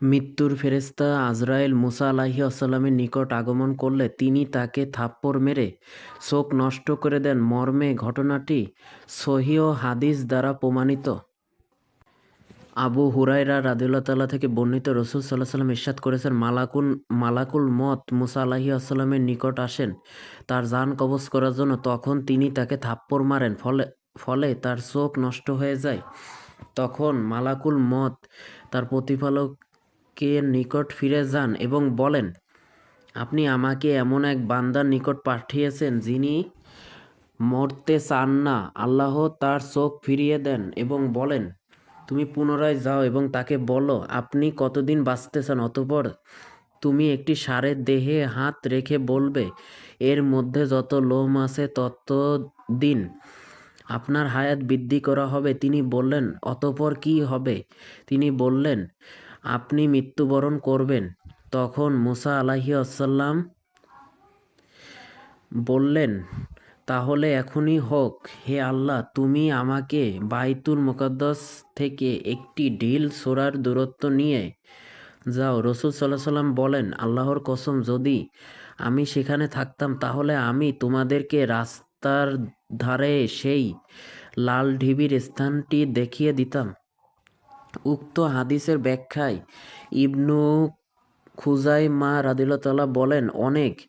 মৃত্যুর ফেরেশতা আজরায়েল মুসা আলাহি আসাল্লামের নিকট আগমন করলে তিনি তাকে থাপ্পড় মেরে চোখ নষ্ট করে দেন। মর্মে ঘটনাটি সহিহ হাদিস দ্বারা প্রমাণিত। আবু হুরাইরা রাদিউল্লাহ তাল্লাহ থেকে বর্ণিত রসুল সাল্লাহ সাল্লাম ইরশাদ করেছেন মালাকুল মালাকুল মত মুসা আলাহি আসসালামের নিকট আসেন। তার যান কবজ করার জন্য তখন তিনি তাকে থাপ্পড় মারেন, ফলে ফলে তার চোখ নষ্ট হয়ে যায়। তখন মালাকুল মত তার প্রতিপালকের নিকট ফিরে যান এবং বলেন, আপনি আমাকে এমন এক বান্দার নিকট পাঠিয়েছেন যিনি মরতে চান না। আল্লাহ তার চোখ ফিরিয়ে দেন এবং বলেন, তুমি পুনরায় যাও এবং তাকে বলো, আপনি কতদিন বাঁচতে চান? অতপর তুমি একটি সারের দেহে হাত রেখে বলবে, এর মধ্যে যত লোম আছে তত দিন আপনার হায়াত বৃদ্ধি করা হবে। তিনি বললেন, অতপর কি হবে? তিনি বললেন আপনি মৃত্যুবরণ করবেন। তখন মুসা আলাহি আসাল্লাম বললেন, তাহলে এখনই হোক, হে আল্লাহ, তুমি আমাকে বাইতুল মুকদ্দস থেকে একটি ঢিল সোরার দূরত্ব নিয়ে যাও। রসুল সাল্লাহ সাল্লাম বলেন, আল্লাহর কসম, যদি আমি সেখানে থাকতাম, তাহলে আমি তোমাদেরকে রাস্তার ধারে সেই লাল ঢিবির স্থানটি দেখিয়ে দিতাম। উক্ত হাদিসের ব্যাখ্যায় ইবনু খুজাই মা রাদিল্লা বলেন, অনেক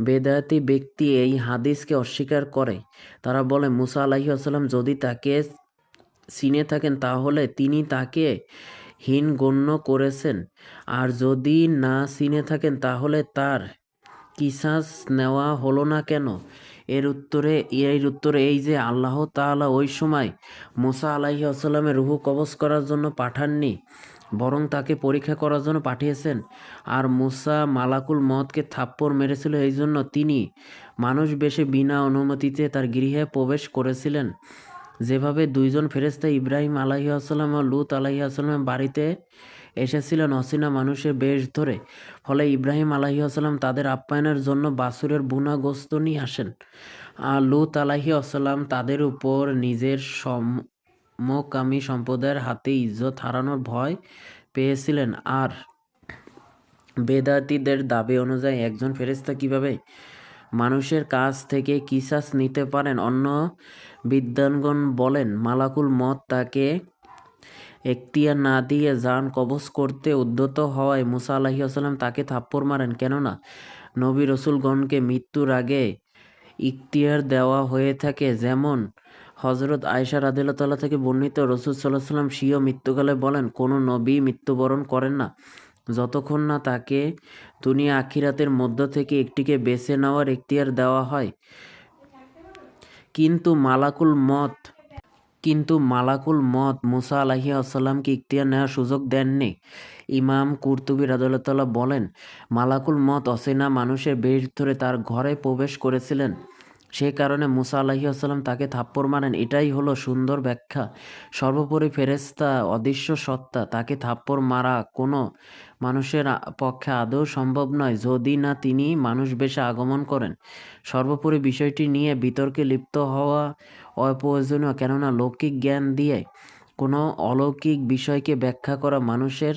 বেদায়াতি ব্যক্তি এই হাদিসকে অস্বীকার করে। তারা বলে, মুসা আলাহি যদি তাকে চিনে থাকেন, তাহলে তিনি তাকে হীন গণ্য করেছেন। আর যদি না চিনে থাকেন, তাহলে তার কিসাস নেওয়া হলো না কেন? এর উত্তরে এর উত্তরে এই যে আল্লাহ তাআলা ওই সময় মোসা আলাহি আসাল্লামের রুহু কবজ করার জন্য পাঠাননি, বরং তাকে পরীক্ষা করার জন্য পাঠিয়েছেন। আর মুসা মালাকুল মদকে থাপ্পড় মেরেছিল এই জন্য তিনি মানুষ বেশে বিনা অনুমতিতে তার গৃহে প্রবেশ করেছিলেন। যেভাবে দুইজন ফেরেস্তা ইব্রাহিম আলাহি আসাল্লাম ও লুত আলাহি আসাল্লামের বাড়িতে এসেছিলেন অসিনা মানুষের বেশ ধরে। ফলে ইব্রাহিম আলাহি আসাল্লাম তাদের আপ্যায়নের জন্য বাসুরের বুনা গোস্ত নিয়ে আসেন। আর লুত আলাহি আসাল্লাম তাদের উপর নিজের সমকামী সম্প্রদায়ের হাতে ইজ্জত হারানোর ভয় পেয়েছিলেন। আর বেদাতিদের দাবি অনুযায়ী একজন ফেরেস্তা কীভাবে মানুষের কাছ থেকে কিসাস নিতে পারেন। অন্য বিদ্যানগণ বলেন, মালাকুল মত তাকে এখতিয়ার না দিয়ে যান কবজ করতে উদ্যত হওয়ায় মুসা আলাহি আসাল্লাম তাকে থাপ্পড় মারেন। কেননা, নবী রসুলগণকে মৃত্যুর আগে ইখতিয়ার দেওয়া হয়ে থাকে। যেমন হজরত আয়সা রাদিল্লা থেকে বর্ণিত রসুল সাল্লাহ সাল্লাম স্বীয় মৃত্যুকালে বলেন, কোনো নবী মৃত্যুবরণ করেন না। যতক্ষণ না তাকে দুনিয়া আখিরাতের মধ্য থেকে একটিকে বেছে নেওয়ার এখতিয়ার দেওয়া হয়। কিন্তু মালাকুল মত, কিন্তু মালাকুল মত মুসা আলাহি আসাল্লামকে ইখতিয়ার নেওয়ার সুযোগ দেননি। ইমাম কুর্তুবী রাদুল্লাহ বলেন, মালাকুল মত অসেনা মানুষের বেশ ধরে তার ঘরে প্রবেশ করেছিলেন। সে কারণে মুসা আলাহি আসাল্লাম তাকে থাপ্পড় মারেন। এটাই হলো সুন্দর ব্যাখ্যা। সর্বোপরি ফেরেস্তা অদৃশ্য সত্তা, তাকে থাপ্পড় মারা কোনো মানুষের পক্ষে আদৌ সম্ভব নয় যদি না তিনি মানুষ বেশে আগমন করেন। সর্বোপরি বিষয়টি নিয়ে বিতর্কে লিপ্ত হওয়া অপ্রয়োজনীয়, কেননা লৌকিক জ্ঞান দিয়ে কোনো অলৌকিক বিষয়কে ব্যাখ্যা করা মানুষের